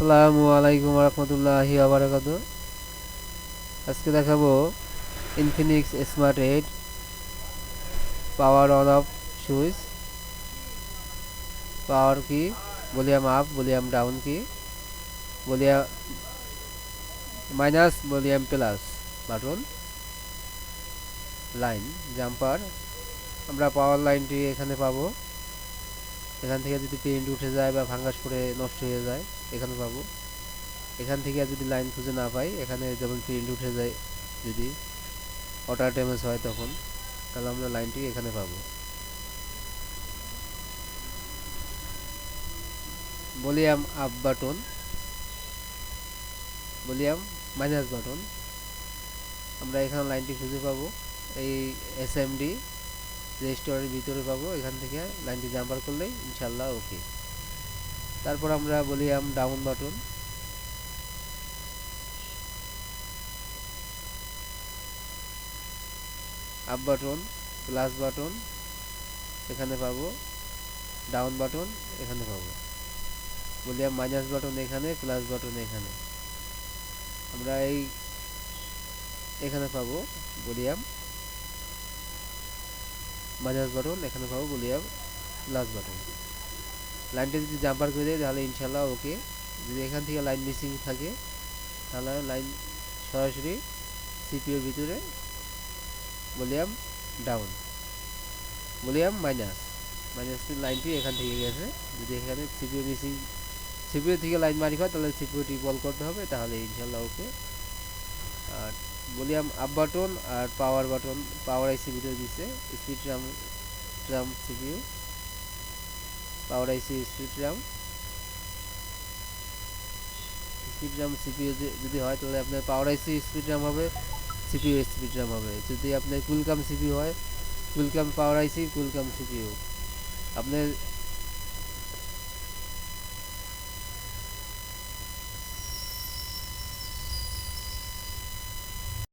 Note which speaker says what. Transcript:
Speaker 1: আসসালামু আলাইকুম রহমতুল্লাহি আবরাকাত আজকে দেখাবো Infinix smart eight power on off switch power key? Volume up volume down key? Volume minus volume plus button line jumper আমরা পাওয়ার লাইনটি এখানে পাবো। এখান থেকে যদি প্রিন্ট উঠে যায় বা ভাঙ্গাস করে নষ্ট হয়ে যায়, এখানে পাবো। এখান থেকে যদি লাইন খুঁজে না পাই, এখানে যেমন প্রিন্ট উঠে যায় যদি ওয়াটার ড্যামেজ হয় তখন, তাহলে আমরা লাইনটি এখানে পাবো। Volume up button volume minus button আমরা এখানে লাইনটি খুঁজে পাবো। এই এস রেজিস্টারের ভিতরে পাবো, এখান থেকে লাইনটি জাম্পার করলেই ইনশাল্লাহ ওকে তারপর আমরা বলি আম down button up button plus button এখানে পাবো। ডাউন বাটন এখানে পাবো। ভলিউম মাইনাস বাটন এখানে প্লাস বাটন এখানে। আমরা এই এখানে পাবো ভলিউম মাইনাস বাটন, এখানে পাবো ভলিউম প্লাস বাটন। লাইনটা যদি জাম্পার করে দেয়, তাহলে ইনশাল্লাহ ওকে যদি এখান থেকে লাইন মিসিং থাকে, তাহলে লাইন সরাসরি সিপিওর ভিতরে volume down volume minus minus লাইনটি এখান থেকে গেছে। যদি এখানে সিপিও মিসিং সিপিও থেকে লাইন মারি হয়, তাহলে সিপিওটি বল করতে হবে, তাহলে ইনশাল্লাহ ওকে আর ভলিউম আপ বাটন আর পাওয়ার বাটন, পাওয়ার আইসি ভিতরে দিছে, speed RAM RAM CPU, power IC, speed RAM. Speed RAM, CPU যদি হয় তাহলে আপনার পাওয়ার আইসি স্পিড রাম হবে, সিপিইউ স্পিড রাম হবে। যদি আপনার কুলকাম সিপিইউ হয়, কুলকাম পাওয়ার আইসি, কুলকাম সিপিইউ। আপনার